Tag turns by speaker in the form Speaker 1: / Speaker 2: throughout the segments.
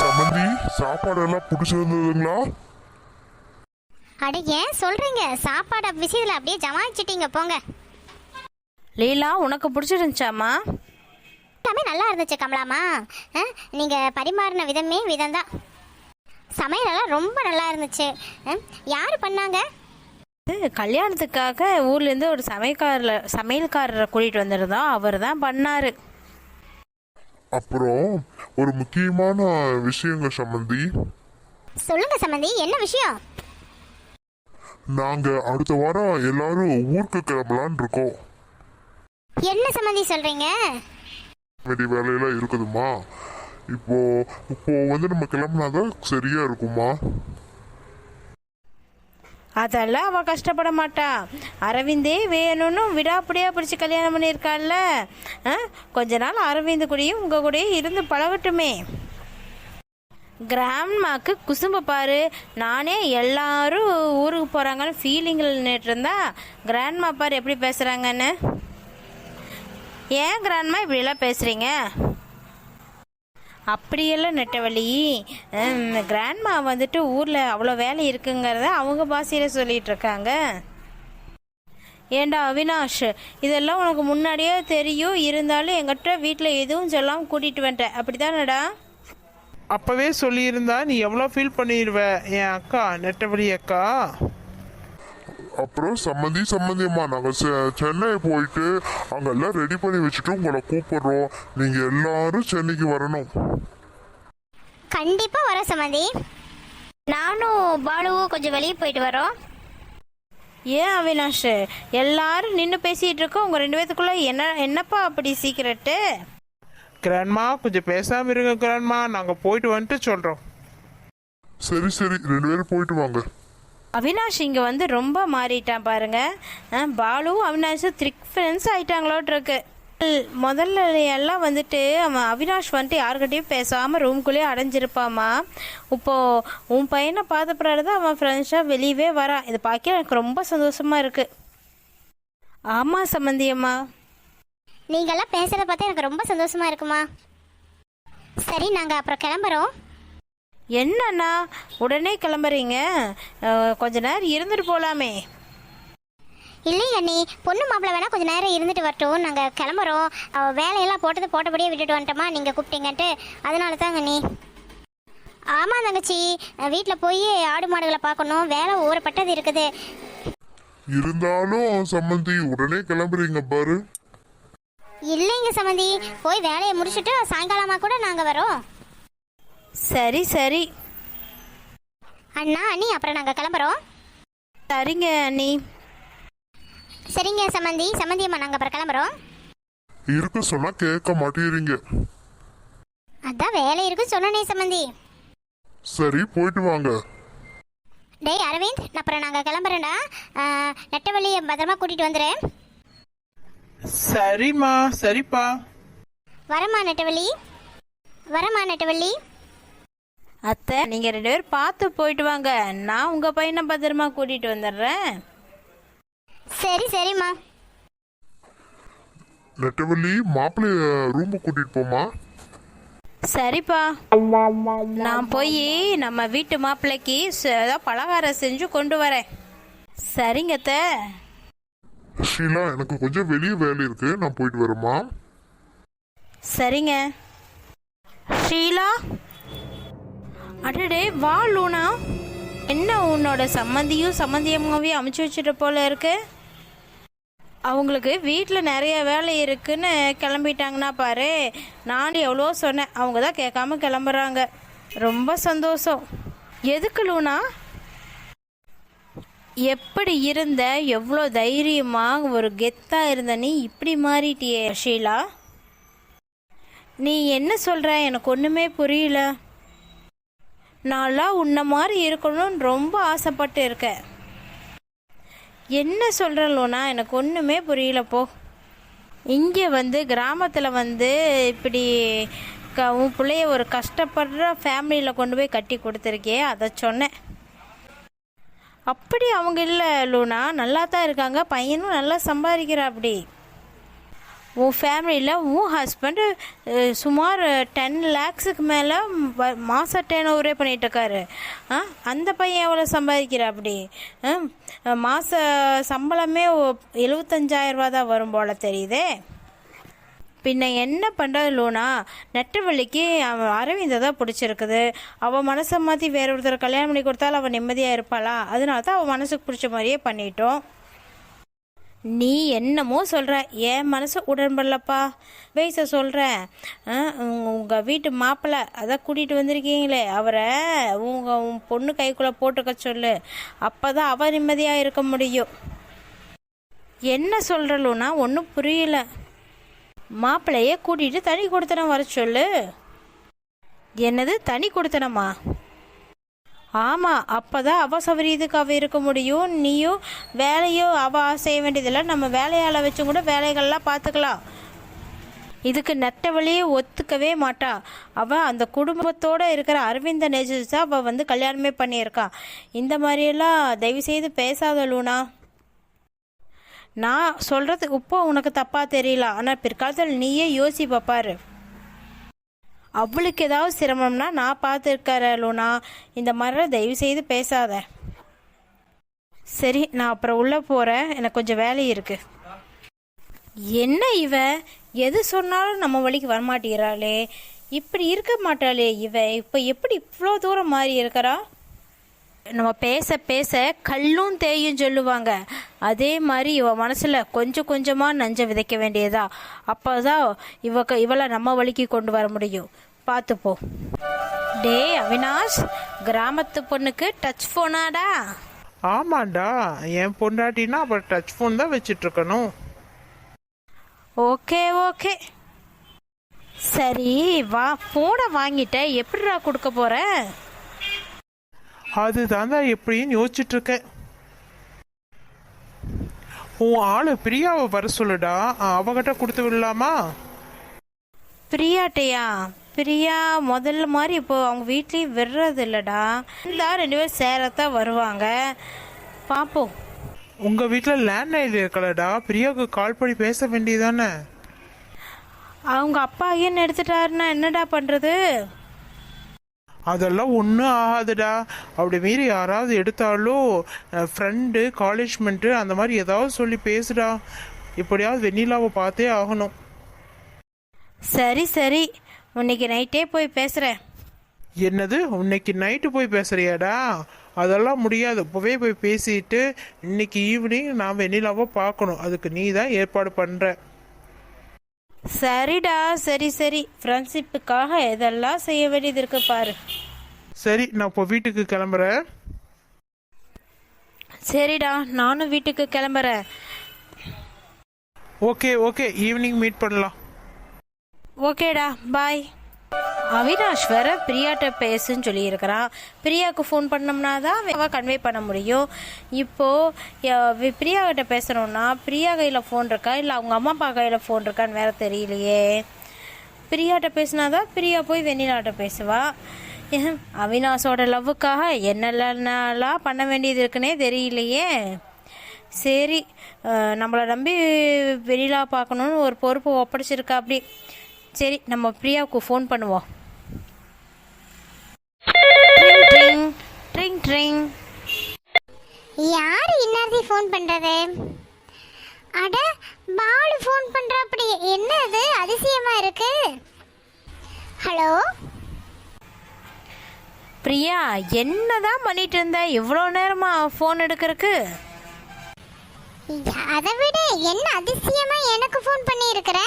Speaker 1: சம்மந்தி சாப்பாடெல்லாம் பிடிச்சிருந்ததுங்களா?
Speaker 2: அட ஏன் சொல்றீங்க? சாப்பாடு விஷயத்துல அப்படியே ஜமாயிச்சிட்டீங்க போங்க.
Speaker 3: லீலா உனக்கு பிடிச்சிருந்துச்சாம்மா?
Speaker 2: எல்லாமே நல்லா இருந்துச்சு கமலாமா நீங்க பரிமாறின விதமே விதம்தான். சமையலெல்லாம் ரொம்ப நல்லா இருந்துச்சு. யாரு பண்ணாங்க?
Speaker 3: கல்யாணத்துக்காக ஊர்லேருந்து ஒரு சமையல்காரர் சமையல்காரரை கூட்டிகிட்டு வந்திருந்தோம் அவர் தான் பண்ணார்.
Speaker 1: அப்புறம் ஒரு முக்கியமான விஷயங்க சம்மந்தி.
Speaker 2: சொல்லுங்க சம்மந்தி என்ன விஷயம்?
Speaker 1: நாங்க அடுத்த வாரம் எல்லாரும் ஊருக்கு கிளம்பலான் இருக்கோம்.
Speaker 2: என்ன சம்மந்தி சொல்றீங்க?
Speaker 1: வேண்டிய வேலையெல்லாம் இருக்குதுமா இப்போ இப்போ வந்து நம்ம கிளம்புனாதான் சரியா இருக்குமா
Speaker 3: அதெல்லாம் அவள் கஷ்டப்பட மாட்டா. அரவிந்தே வேணும்னு விடாப்பிடியாக பிடிச்சி கல்யாணம் பண்ணியிருக்காள்ல? ஆ? கொஞ்ச நாள் அரவிந்த் கூடயும் உங்கள் கூடயும் இருந்து பழகட்டுமே. கிராண்ட்மாக்கு குசும்ப பாரு. நானே எல்லாரும் ஊருக்கு போகிறாங்கன்னு ஃபீலிங்கில் நின்றுட்டு கிராண்ட்மா பாரு எப்படி பேசுகிறாங்கன்னு ஏன் கிராண்ட்மா இப்படிலாம் பேசுகிறீங்க அப்படியெல்லாம் நெட்டவழி கிராண்ட்மா வந்துட்டு ஊரில் அவ்வளோ வேலை இருக்குங்கிறத அவங்க பாஷையில் சொல்லிட்டு இருக்காங்க. ஏண்டா அவினாஷ் இதெல்லாம் உனக்கு முன்னாடியே தெரியும் இருந்தாலும் எங்கிட்ட வீட்டில் எதுவும் சொல்லாமல் கூட்டிகிட்டு வந்துட்டேன் அப்படிதானடா
Speaker 4: அப்போவே சொல்லியிருந்தா நீ எவ்வளோ ஃபீல் பண்ணிடுவ என் அக்கா நெட்டவழி அக்கா?
Speaker 1: அப்புறம் சம்மந்தி சம்மந்தியம்மா நாங்க செ- சென்னை போயிட்டு அங்கெல்லாம் ரெடி பண்ணி வச்சுட்டு உங்களை கூப்பிடுறோம். நீங்க எல்லாரும் சென்னைக்கு வரணும்.
Speaker 2: கண்டிப்பா வர சம்மந்தி. நானும் பாலுவும் கொஞ்சம் வெளியே போயிட்டு வரோம்.
Speaker 3: ஏன் அவினாஷ்? எல்லாரும் நின்று பேசிகிட்டு இருக்கோம். உங்கள் ரெண்டு பேத்துக்குள்ளே என்ன என்னப்பா அப்படி சீக்கிரட்டு
Speaker 4: கிராண்ட்மா கொஞ்சம் பேசாமல் இருங்க கிராண்ட்மா. நாங்கள் போயிட்டு வந்துட்டு சொல்கிறோம்
Speaker 1: சரி சரி. ரெண்டு பேரும் போயிட்டு வாங்க.
Speaker 3: அவினாஷ் இங்கே வந்து ரொம்ப மாறிட்டான் பாருங்க. பாலுவும் அவினாஷும் த்ரிக் ஃப்ரெண்ட்ஸ் ஆயிட்டாங்களோட்ருக்கு முதல்ல எல்லாம் வந்துட்டு அவன் அவினாஷ் வந்துட்டு யாருக்கிட்டையும் பேசாமல் ரூம்குள்ளேயே அடைஞ்சிருப்பாமா? இப்போது உன் பையனை பார்த்த பிறகு தான் அவன் ஃப்ரெண்ட்ஸாக வெளியவே வரான் இதை பார்க்க எனக்கு ரொம்ப சந்தோஷமா இருக்குது ஆமாம் சம்மந்தியம்மா
Speaker 2: நீங்கள்லாம் பேசுகிறத பார்த்தா எனக்கு ரொம்ப சந்தோஷமா இருக்குமா? சரி நாங்கள் அப்புறம் கிளம்புறோம்.
Speaker 3: என்னண்ணா? உடனே கிளம்புறீங்க? கொஞ்ச நேரம் இருந்துட்டு போகலாமே
Speaker 2: இல்லைங்க நீ பொண்ணு மாப்பிள்ளை வேணா கொஞ்ச நேரம் இருந்துட்டு வரட்டும். நாங்க கிளம்புறோம். வேலையெல்லாம் போட்டது போட்டபடியே விட்டுட்டு வந்துட்டோமா நீங்க கூப்பிட்டீங்கன்ட்டு. அதனால தாங்க நீ ஆமா தங்கச்சி வீட்டில் போய் ஆடு மாடுகளை பார்க்கணும். வேலை ஊறப்பட்டது இருக்குது.
Speaker 1: இருந்தாலும் சம்மந்தி உடனே கிளம்புறீங்க பாரு.
Speaker 2: இல்லைங்க சம்மந்தி போய் வேலையை முடிச்சுட்டு சாயங்காலமா கூட நாங்க வரோம்.
Speaker 3: சரி சரி.
Speaker 2: அண்ணா அண்ணி அப்புறம் நாங்க கிளம்புறோம்.
Speaker 3: சரிங்க அண்ணி.
Speaker 2: சரிங்க சம்மந்தி சம்மந்தி அம்மா நாங்க அப்புறம் கிளம்புறோம்.
Speaker 1: இருக்க சொன்னா கேட்க மாட்டேறீங்க.
Speaker 2: அதான் வேலை இருக்குன்னு சொன்னனே சம்மந்தி
Speaker 1: சரி போயிட்டு வாங்க.
Speaker 2: டேய் அரவிந்த் நான் அப்புறம் நாங்க கிளம்புறேன்டா. நெட்டவழியை பத்திரமா கூட்டிட்டு வந்துடுறேன்.
Speaker 4: சரிம்மா சரிப்பா.
Speaker 2: வரமா நெட்டவள்ளி வரமா நெட்டவள்ளி
Speaker 3: அத்தை நீங்கள் ரெண்டு பேரும் பார்த்து போயிட்டு வாங்க. நான் உங்கள் பையனை பத்திரமா கூட்டிகிட்டு வந்துடுறேன்.
Speaker 2: சரி சரிம்மா.
Speaker 1: நெட்டவள்ளி மாப்பிள்ளைய ரூமுக்கு கூட்டிட்டு போமா
Speaker 3: சரிப்பா. நான் போய் நம்ம வீட்டு மாப்பிள்ளைக்கு ஏதாவது பலகாரம் செஞ்சு கொண்டு வரேன். சரிங்க அத்தை.
Speaker 1: ஷீலா எனக்கு கொஞ்சம் வெளியே வேலை இருக்கு. நான் போயிட்டு வரேம்மா.
Speaker 3: சரிங்க. ஷீலா? அடடே வா லூனா. என்ன உன்னோட சம்மந்தியும் சம்மந்தியம்மாவையும் அமைச்சு வச்சுட்டு போல இருக்கு? அவங்களுக்கு வீட்டில் நிறைய வேலை இருக்குன்னு கிளம்பிட்டாங்கன்னா பாரு. நான் எவ்வளோ சொன்னேன். அவங்க தான் கேட்காம கிளம்புறாங்க. ரொம்ப சந்தோஷம். எதுக்கு லூனா? எப்படி இருந்த எவ்வளோ தைரியமாக ஒரு கெத்தாக இருந்த நீ இப்படி மாறிட்டியே ஷீலா? நீ என்ன சொல்கிற எனக்கு ஒன்றுமே புரியல. நான்லாம் உன்ன மாதிரி இருக்கணும்னு ரொம்ப ஆசைப்பட்டு இருக்கேன். என்ன சொல்கிறலோனா எனக்கு ஒன்றுமே புரியலப்போ இங்கே வந்து கிராமத்தில் வந்து இப்படி க உன் பிள்ளைய ஒரு கஷ்டப்படுற ஃபேமிலியில் கொண்டு போய் கட்டி கொடுத்துருக்கே அதை சொன்னேன். அப்படி அவங்க இல்லை லூனா. நல்லா தான் இருக்காங்க. பையனும் நல்லா சம்பாதிக்கிறா அப்படி உன் ஃபேமிலியில் உன் ஹஸ்பண்டு சுமார் டென் லேக்ஸுக்கு மேலே மாதம் டேன் ஓவரே பண்ணிகிட்ருக்காரு ஆ? அந்த பையன் எவ்வளோ சம்பாதிக்கிற அப்படி? மாத சம்பளமே எழுபத்தஞ்சாயிரரூபா தான் வரும் போல் தெரியுதே. பின்ன என்ன பண்ணுறது லூனா? நெட்டவள்ளிக்கு அவன் அரவிந்தை தான் பிடிச்சிருக்குது. அவள் மனசை மாற்றி வேற ஒருத்தர் கல்யாணம் பண்ணி கொடுத்தாலும் அவள் நிம்மதியாக இருப்பாளா? அதனால தான் அவள் மனசுக்கு பிடிச்ச மாதிரியே பண்ணிட்டோம். நீ என்னமோ சொல்கிற என் மனசு உடன்படலப்பா. வயசை சொல்கிறேன் உங்கள் வீட்டு மாப்பிள்ளை அதான் கூட்டிகிட்டு வந்திருக்கீங்களே. அவரை உங்கள் உன் பொண்ணு கைக்குள்ளே போட்டுக்க சொல்லு. அப்போ தான் அவள் நிம்மதியாக இருக்க முடியும். என்ன சொல்கிறலுன்னா ஒன்றும் புரியல. மாப்பிள்ளையே கூட்டிகிட்டு தனி கொடுத்தனம் வர சொல்லு. என்னது தனி கொடுத்தனமா? ஆமாம் அப்போ தான் அவ சௌகரியத்துக்கு இருக்க முடியும். நீயும் வேலையும் அவள் செய்ய வேண்டியதில்லை நம்ம வேலையால் வச்சும் கூட வேலைகள்லாம் பார்த்துக்கலாம் இதுக்கு நெட்ட வழியே ஒத்துக்கவே மாட்டா. அவள் அந்த குடும்பத்தோடு இருக்கிற அரவிந்த நேஜஸ் தான் அவள் வந்து கல்யாணமே பண்ணியிருக்கா. இந்த மாதிரியெல்லாம் தயவு செய்து பேசாத லூனா. நான் சொல்கிறது இப்போ உனக்கு தப்பாக தெரியல. ஆனால் பிற்காலத்தில் நீயே யோசி பார்ப்பாரு அவளுக்கு ஏதாவது சிரமம்னா நான் பார்த்துருக்கற லூனா இந்த மாதிரிலாம் தயவு செய்து பேசாத. சரி நான் அப்புறம் உள்ளே போகிறேன் எனக்கு கொஞ்சம் வேலை இருக்கு. என்ன இவ? எது சொன்னாலும் நம்ம வழிக்கு வரமாட்டேங்கிறாளே. இப்படி இருக்க மாட்டாளே இவ. இப்போ எப்படி இவ்வளோ தூரம் மாறி இருக்கிறா? நம்ம பேச பேச கல்லும் தேயும் சொல்லுவாங்க. அதே மாதிரி இவ மனசுல கொஞ்சம் கொஞ்சமா நஞ்ச விதைக்க வேண்டியதா அப்போதான் இவ இவளை நம்ம வழிக்கு கொண்டு வர முடியும். பார்த்துப்போ. டே அவினாஷ் கிராமத்து பொண்ணுக்கு டச் ஃபோனாடா
Speaker 4: ஆமாண்டா என் பொண்டாட்டினா அப்புறம் டச் ஃபோன் தான் வச்சுட்டு இருக்கணும்
Speaker 3: ஓகே ஓகே. சரி வா ஃபோனை வாங்கிட்ட. எப்படிடா கொடுக்க போற?
Speaker 4: அதுதான் தான் எப்படின்னு யோசிச்சுட்டு இருக்கேன் உன் ஆளு பிரியாவை வர சொல்லுடா. அவகிட்ட கொடுத்து விடலாமா?
Speaker 3: பிரியாட்டையா? பிரியா முதல்ல மாதிரி இப்போ அவங்க வீட்லேயும் விடுறது இல்லைடா இந்த ரெண்டு பேரும் சேரத்தான் வருவாங்க. பார்ப்போம்
Speaker 4: உங்க வீட்டில் லேண்ட்லைன் இருக்கலடா. பிரியாவுக்கு கால் பண்ணி பேச வேண்டியதானே
Speaker 3: அவங்க அப்பா ஐயன் எடுத்துட்டாருன்னா என்னடா பண்ணுறது
Speaker 4: அதெல்லாம் ஒன்றும் ஆகாதுடா. அப்படி மீறி யாராவது எடுத்தாலும் ஃப்ரெண்டு காலேஜ்மெண்ட்டு அந்த மாதிரி ஏதாவது சொல்லி பேசுடா. இப்படியாவது வெண்ணிலாவை பார்த்தே ஆகணும்.
Speaker 3: சரி சரி. இன்னைக்கு நைட்டே போய் பேசுகிறேன்
Speaker 4: என்னது? இன்னைக்கு நைட்டு போய் பேசுறியாடா? அதெல்லாம் முடியாது. இப்போவே போய் பேசிட்டு இன்னைக்கு ஈவினிங் நான் வெண்ணிலாவை பார்க்கணும். அதுக்கு நீ தான் ஏற்பாடு பண்ணுற
Speaker 3: சரிடா சரி சரி. ஃப்ரெண்ட்ஷிப்புக்காக எதெல்லாம் செய்ய வேண்டியது இருக்கு பாரு.
Speaker 4: சரி நான் இப்போ வீட்டுக்கு கிளம்புறேன்.
Speaker 3: சரிடா நானும் வீட்டுக்கு கிளம்புறேன்.
Speaker 4: Okay okay. ஈவினிங் மீட் பண்ணலாம்.
Speaker 3: ஓகேடா பாய் அவினாஷ் வேற பிரியாட்ட பேசுன்னு சொல்லியிருக்கிறான் பிரியாவுக்கு ஃபோன் பண்ணோம்னா தான் கன்வே பண்ண முடியும். இப்போ ய- பிரியா பேசணும்னா பிரியா கையில் ஃபோன் இருக்கா? இல்லை அவங்க அம்மா அப்பா கையில் ஃபோன் இருக்கான்னு வேற தெரியலையே. பிரியாட்ட பேசினாதான் பிரியா போய் வெண்ணிலாட்ட பேசுவா. அவினாஷோட லவ்வுக்காக என்னெல்லாம் பண்ண வேண்டியது இருக்குன்னே தெரியலையே. சரி நம்மளை நம்பி வெளியிலா பார்க்கணுன்னு ஒரு பொறுப்பு ஒப்படைச்சிருக்கா அப்படி. சரி நம்ம பிரியாவுக்கு ஃபோன் பண்ணுவோம். ட்ரிங் ட்ரிங் ட்ரிங்
Speaker 2: யார் இன்னார்த்தி ஃபோன் பண்றது? அட பாலு ஃபோன் பண்றா அப்படி என்ன அது அதிசயமா இருக்கு. ஹலோ?
Speaker 3: பிரியா என்னதான் பண்ணிட்டு இருந்த? இவ்வளோ நேரமா ஃபோன் எடுக்கிறதுக்கு?
Speaker 2: அதை விட என்ன அதிசயமா எனக்கு ஃபோன் பண்ணி இருக்கிற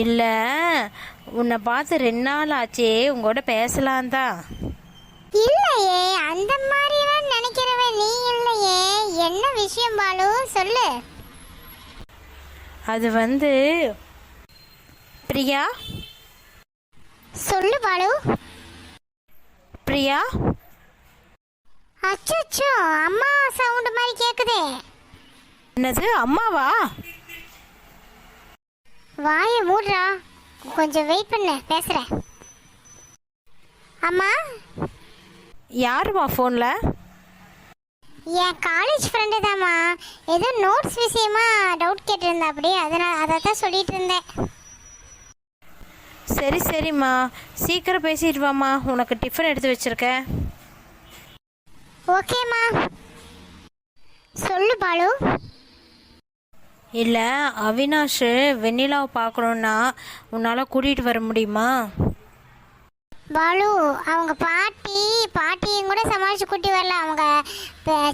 Speaker 3: இல்லை உன்னை பார்த்து ரெண்டு நாள் ஆச்சே உங்களோட பேசலாம் தான்.
Speaker 2: இல்லையே அந்த மாதிரிலாம் நினைக்கிறவன் நீ இல்லையே. என்ன விஷயம் பாலு? சொல்லு.
Speaker 3: அது வந்து பிரியா?
Speaker 2: சொல்லு பாலு.
Speaker 3: பிரியா?
Speaker 2: அச்சோ அம்மா சவுண்ட் மாதிரி கேக்குதே.
Speaker 3: என்னது அம்மாவா?
Speaker 2: வாயை மூடுறா. கொஞ்சம் வெயிட் பண்ணு பேசுறேன். அம்மா?
Speaker 3: யாருமா ஃபோனில்
Speaker 2: என் காலேஜ் ஃப்ரெண்டு தாம்மா. ஏதோ நோட்ஸ் விஷயமா டவுட் கேட்டிருந்தா அப்படியே அதனால் அதை தான் சொல்லிட்டு இருந்தேன்.
Speaker 3: சரி சரிம்மா. சீக்கிரம் பேசிட்டு வாம்மா. உனக்கு டிஃபன் எடுத்து வச்சிருக்கேன்.
Speaker 2: ஓகேம்மா. சொல்லு பாலு.
Speaker 3: இல்லை அவினாஷ் வெண்ணிலாவை பார்க்கணுன்னா உன்னால் கூட்டிகிட்டு வர முடியுமா?
Speaker 2: பாலு அவங்க பாட்டி பாட்டியும் கூட சமாளித்து கூட்டி வரல. அவங்க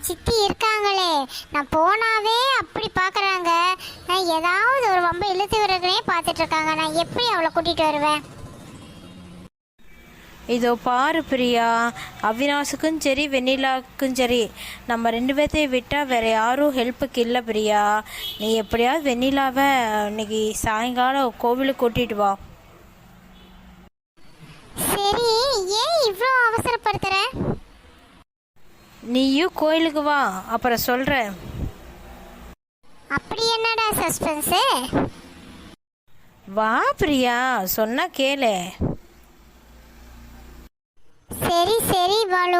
Speaker 2: சித்தி இருக்காங்களே. நான் போனாவே அப்படி பார்க்குறாங்க நான் ஏதாவது ஒரு ரொம்ப இழுத்து விடுறதுனே பார்த்துட்ருக்காங்க நான் எப்படி அவளை கூட்டிகிட்டு வருவேன்?
Speaker 3: இதோ பாரு பிரியா அவினாஷுக்கும் சரி வெண்ணிலாவுக்கும் சரி நம்ம ரெண்டு பேர்த்தையும் விட்டால் வேற யாரும் ஹெல்ப்புக்கு இல்லை பிரியா. நீ எப்படியாவது வெண்ணிலாவை இன்னைக்கு சாயங்காலம் கோவிலுக்கு கூட்டிட்டு வா.
Speaker 2: சரி ஏன் இவ்வளோ அவசரப்படுத்துற?
Speaker 3: நீயும் கோயிலுக்கு வா அப்புறம் சொல்கிறேன்
Speaker 2: அப்படி என்னடா சஸ்பென்ஸு
Speaker 3: வா பிரியா சொன்னா கேளு.
Speaker 2: சரி சரி பாலு